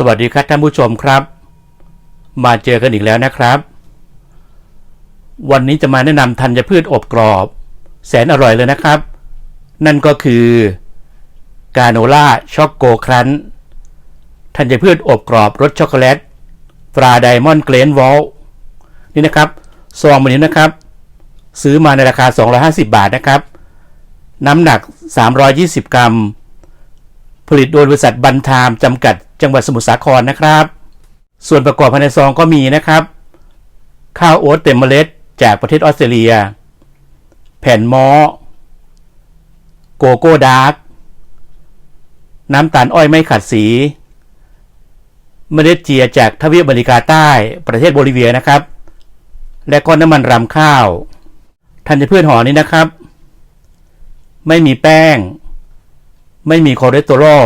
สวัสดีครับท่านผู้ชมครับ มาเจอกันอีกแล้วนะครับ วันนี้จะมาแนะนำธัญพืชอบกรอบ แสนอร่อยเลยนะครับ นั่นก็คือกาโนล่าช็อกโกครันธัญพืชอบกรอบรสช็อกโกแลตตราไดมอนด์เกรนวอลนี่นะครับซองมันนี้นะครับ ซื้อมาในราคา 250 บาทนะครับ น้ำหนัก 320 กรัม ผลิตโดยบริษัทบันทามจำกัดจังหวัดสมุทรสาครนะครับ ส่วนประกอบภายในซองก็มีนะครับ ข้าวโอ๊ตเต็มเมล็ด จากประเทศออสเตรเลีย แผ่นมอโกโก้ดาร์กน้ำตาลอ้อยไม่ขัดสี เมล็ดเจียจากทวีปอเมริกาใต้ประเทศโบลิเวียนะครับ และก็น้ำมันรำข้าวธัญพืชห่อนี้นะครับ ไม่มีแป้ง ไม่มีคอเลสเตอรอล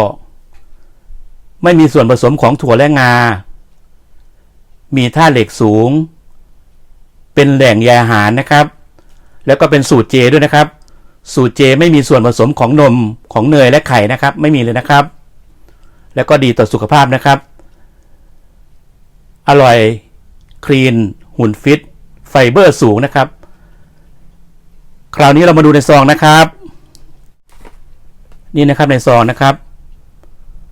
ไม่มีส่วนผสมของถั่วและงา มีธาตุเหล็กสูง เป็นแหล่งใยอาหารนะครับ แล้วก็เป็นสูตรเจด้วยนะครับ สูตรเจไม่มีส่วนผสมของนมของเนยและไข่นะครับ ไม่มีเลยนะครับ แล้วก็ดีต่อสุขภาพนะครับ อร่อย คลีน หุ่นฟิต ไฟเบอร์สูงนะครับ คราวนี้เรามาดูในซองนะครับ นี่นะครับในซองนะครับ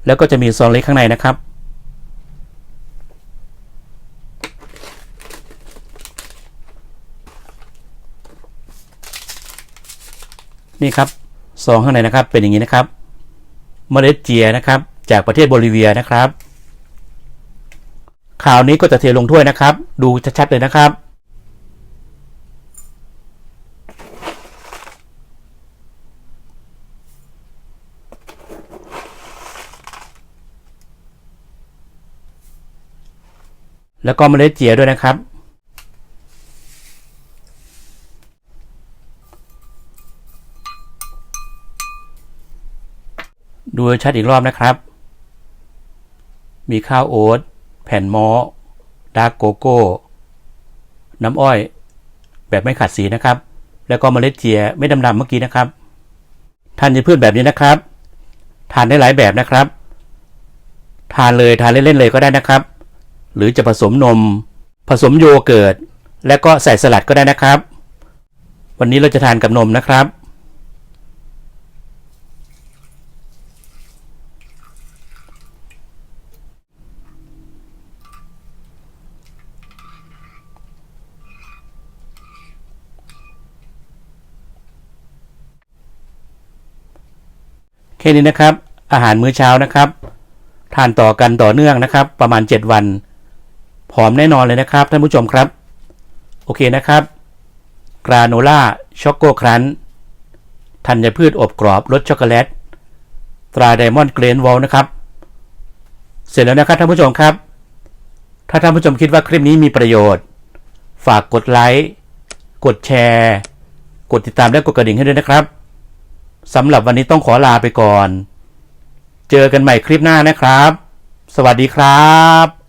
แล้วก็จะมีซองเล็กข้างในนะครับ นี่ครับซองข้างในนะครับเป็นอย่างนี้นะครับ เมล็ดเจียนะครับ จากประเทศโบลิเวียนะครับข่าวนี้ก็จะเทลงถ้วยนะครับ ดูชัดๆเลยนะครับ แล้วก็เมล็ดเจียด้วยนะครับ ดูชัดอีกรอบนะครับ มีข้าวโอ๊ตแผ่นมอดาร์กโกโก้ น้ำอ้อย แบบไม่ขัดสีนะครับ แล้วก็เมล็ดเจียไม่ดำๆเมื่อกี้นะครับทานจะพืชแบบนี้นะครับ ทานได้หลายแบบนะครับ ทานเลยทานเล่นๆเลยก็ได้นะครับ หรือจะผสมนม ผสมโยเกิร์ตและก็ใส่สลัดก็ได้นะครับ วันนี้เราจะทานกับนมนะครับ แค่นี้นะครับ อาหารมื้อเช้านะครับ ทานต่อกันต่อเนื่องนะครับ ประมาณ 7 วัน ผอมแน่นอนเลยนะครับท่านผู้ชมครับ โอเคนะครับกราโนล่าช็อกโกครันธัญพืชอบกรอบรสช็อกโกแลต ตราไดมอนด์เกรนวอลนะครับ เสร็จแล้วนะครับท่านผู้ชมครับ ถ้าท่านผู้ชมคิดว่าคลิปนี้มีประโยชน์ ฝากกดไลค์กดแชร์ กดติดตามและกดกระดิ่งให้ด้วยนะครับสำหรับวันนี้ต้องขอลาไปก่อน เจอกันใหม่คลิปหน้านะครับ สวัสดีครับ